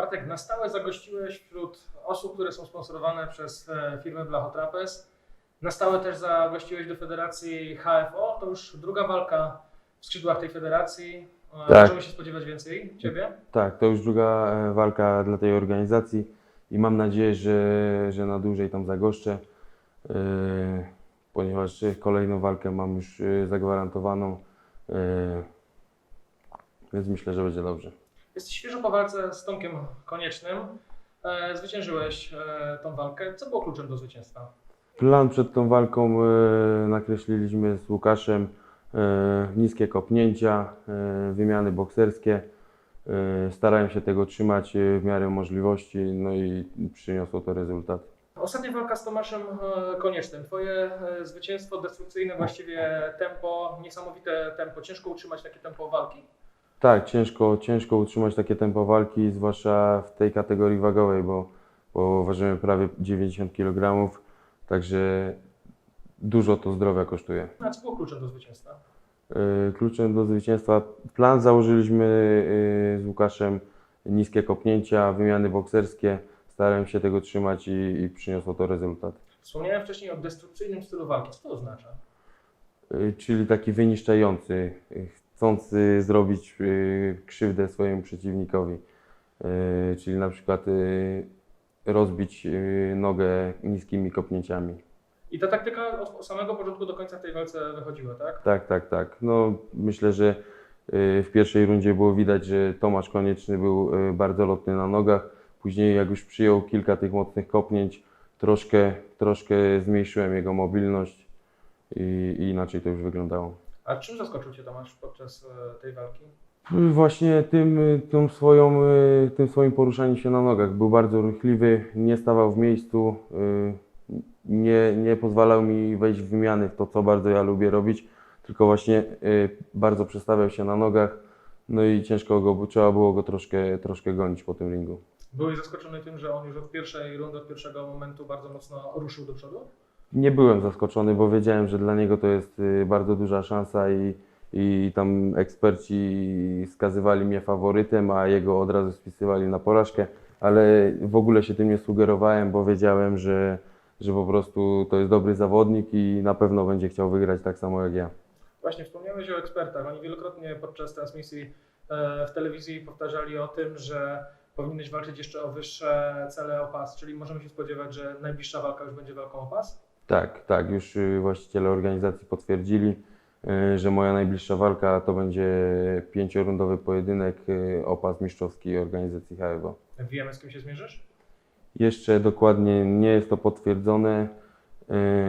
Bartek, na stałe zagościłeś wśród osób, które są sponsorowane przez e, firmę Blachotrapez. Na stałe też zagościłeś do federacji HFO. To już druga walka w skrzydłach tej federacji. E, Tak. Możemy się spodziewać więcej Ciebie? Tak, to już druga e, walka dla tej organizacji i mam nadzieję, że, że na dłużej tam zagoszczę, ponieważ kolejną walkę mam już zagwarantowaną, więc myślę, że będzie dobrze. Jesteś świeżo po walce z Tomkiem Koniecznym. E, Zwyciężyłeś e, tą walkę. Co było kluczem do zwycięstwa? Plan przed tą walką e, nakreśliliśmy z Łukaszem. E, niskie kopnięcia, e, wymiany bokserskie. E, starałem się tego trzymać e, w miarę możliwości, no i przyniosło to rezultat. Ostatnia walka z Tomaszem e, Koniecznym. Twoje e, zwycięstwo, destrukcyjne właściwie tempo, niesamowite tempo. Ciężko utrzymać takie tempo walki. Tak, ciężko, ciężko utrzymać takie tempo walki, zwłaszcza w tej kategorii wagowej, bo, bo ważymy prawie 90 kg, także dużo to zdrowia kosztuje. A co było kluczem do zwycięstwa? Yy, Kluczem do zwycięstwa plan założyliśmy yy, z Łukaszem niskie kopnięcia, wymiany bokserskie. Starałem się tego trzymać i, i przyniosło to rezultat. Wspomniałem wcześniej o destrukcyjnym stylu walki. Co to oznacza? Yy, Czyli taki wyniszczający, yy, chcący zrobić yy, krzywdę swojemu przeciwnikowi. Yy, Czyli na przykład rozbić nogę niskimi kopnięciami. I ta taktyka od samego początku do końca w tej walce wychodziła, tak? Tak, tak, tak. No, myślę, że y, w pierwszej rundzie było widać, że Tomasz Konieczny był y, bardzo lotny na nogach. Później, jak już przyjął kilka tych mocnych kopnięć, troszkę, troszkę zmniejszyłem jego mobilność i, i inaczej to już wyglądało. A czym zaskoczył Cię Tomasz podczas e, tej walki? Właśnie tym, y, tą swoją, y, tym swoim poruszaniem się na nogach. Był bardzo ruchliwy, nie stawał w miejscu, nie, nie pozwalał mi wejść w wymiany w to, co bardzo ja lubię robić, tylko właśnie bardzo przestawiał się na nogach. No i ciężko go, trzeba było go troszkę, troszkę gonić po tym ringu. Byłeś zaskoczony tym, że on już od pierwszej rundy, od pierwszego momentu bardzo mocno ruszył do przodu? Nie byłem zaskoczony, bo wiedziałem, że dla niego to jest y, bardzo duża szansa i, i tam eksperci skazywali mnie faworytem, a jego od razu spisywali na porażkę, ale w ogóle się tym nie sugerowałem, bo wiedziałem, że, że po prostu to jest dobry zawodnik i na pewno będzie chciał wygrać tak samo jak ja. Właśnie wspomniałeś o ekspertach. Oni wielokrotnie podczas transmisji e, w telewizji powtarzali o tym, że powinieneś walczyć jeszcze o wyższe cele o pas, czyli możemy się spodziewać, że najbliższa walka już będzie walką o pas? Tak, tak, już y, właściciele organizacji potwierdzili, y, że moja najbliższa walka to będzie pięciorundowy pojedynek y, o pas mistrzowski organizacji HFO. Wiemy, z kim się zmierzysz? Jeszcze dokładnie nie jest to potwierdzone.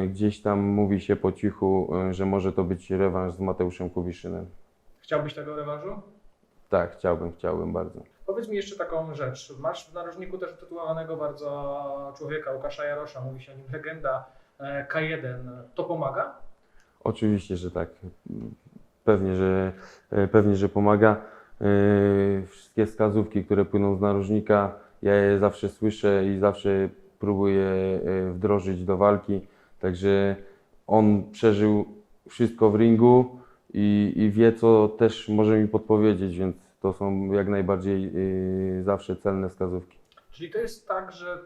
Gdzieś tam mówi się po cichu, że może to być rewanż z Mateuszem Kubiszynem. Chciałbyś tego rewanżu? Tak, chciałbym, chciałbym bardzo. Powiedz mi jeszcze taką rzecz. Masz w narożniku też utytułowanego bardzo człowieka, Łukasza Jarosza, mówi się o nim legenda e, K1. To pomaga? Oczywiście, że tak. Pewnie, że, e, pewnie, że pomaga. E, Wszystkie wskazówki, które płyną z narożnika, ja je zawsze słyszę i zawsze próbuję e, wdrożyć do walki. Także on przeżył wszystko w ringu i, i wie, co też może mi podpowiedzieć, więc to są jak najbardziej zawsze celne wskazówki. Czyli to jest tak, że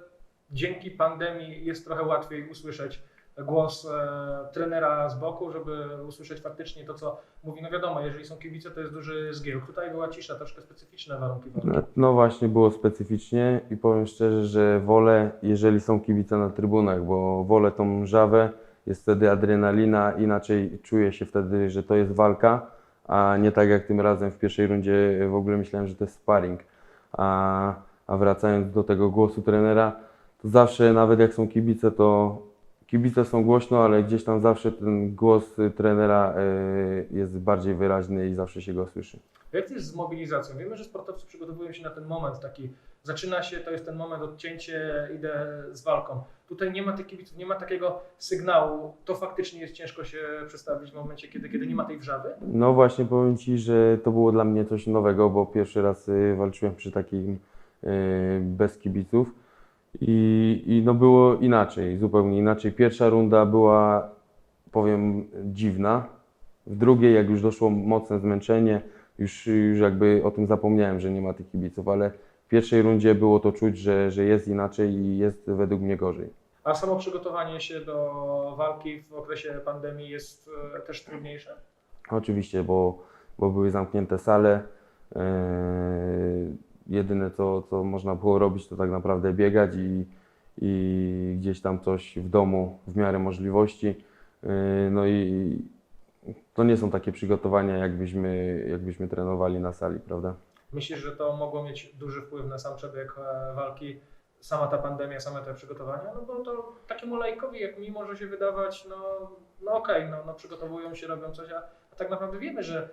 dzięki pandemii jest trochę łatwiej usłyszeć głos e, trenera z boku, żeby usłyszeć faktycznie to, co mówi. No wiadomo, jeżeli są kibice, to jest duży zgiełk. Tutaj była cisza, troszkę specyficzne warunki. No, no właśnie, było specyficznie i powiem szczerze, że wolę, jeżeli są kibice na trybunach, bo wolę tą żawę, jest wtedy adrenalina, inaczej czuję się wtedy, że to jest walka, a nie tak jak tym razem w pierwszej rundzie w ogóle myślałem, że to jest sparring. A, a wracając do tego głosu trenera, to zawsze, nawet jak są kibice, to kibice są głośno, ale gdzieś tam zawsze ten głos trenera y, jest bardziej wyraźny i zawsze się go słyszy. Jak to jest z mobilizacją? Wiemy, że sportowcy przygotowują się na ten moment taki, zaczyna się, to jest ten moment odcięcie, idę z walką. Tutaj nie ma tych kibiców, nie ma takiego sygnału, to faktycznie jest ciężko się przestawić w momencie, kiedy, kiedy nie ma tej wrzawy. No właśnie powiem Ci, że to było dla mnie coś nowego, bo pierwszy raz y, walczyłem przy takim y, bez kibiców i, i no było inaczej, zupełnie inaczej. Pierwsza runda była, powiem, dziwna. W drugiej, jak już doszło mocne zmęczenie, już, już jakby o tym zapomniałem, że nie ma tych kibiców, ale w pierwszej rundzie było to czuć, że, że jest inaczej i jest według mnie gorzej. A samo przygotowanie się do walki w okresie pandemii jest e, też trudniejsze? Oczywiście, bo, bo były zamknięte sale. Yy, jedyne co, co można było robić, to tak naprawdę biegać i, i gdzieś tam coś w domu w miarę możliwości. Yy, no i to nie są takie przygotowania, jakbyśmy, jakbyśmy trenowali na sali, prawda? Myślisz, że to mogło mieć duży wpływ na sam przebieg e, walki, sama ta pandemia, same te przygotowania? No bo to takiemu lajkowi jak mi może się wydawać, no, no okej, no, no przygotowują się, robią coś, a, a tak naprawdę wiemy, że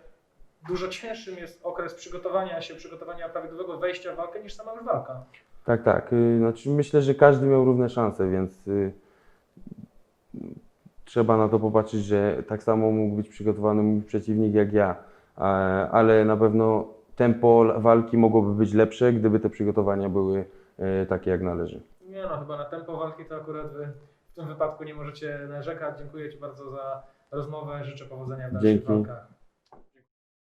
dużo cięższym jest okres przygotowania się, przygotowania prawidłowego wejścia w walkę niż sama już walka. Tak, tak. Y, Znaczy myślę, że każdy miał równe szanse, więc y, trzeba na to popatrzeć, że tak samo mógł być przygotowany mój przeciwnik jak ja, ale na pewno tempo walki mogłoby być lepsze, gdyby te przygotowania były y, takie jak należy. Nie no, chyba na tempo walki to akurat wy w tym wypadku nie możecie narzekać. Dziękuję Ci bardzo za rozmowę, życzę powodzenia w dalszych Dzięki. walkach.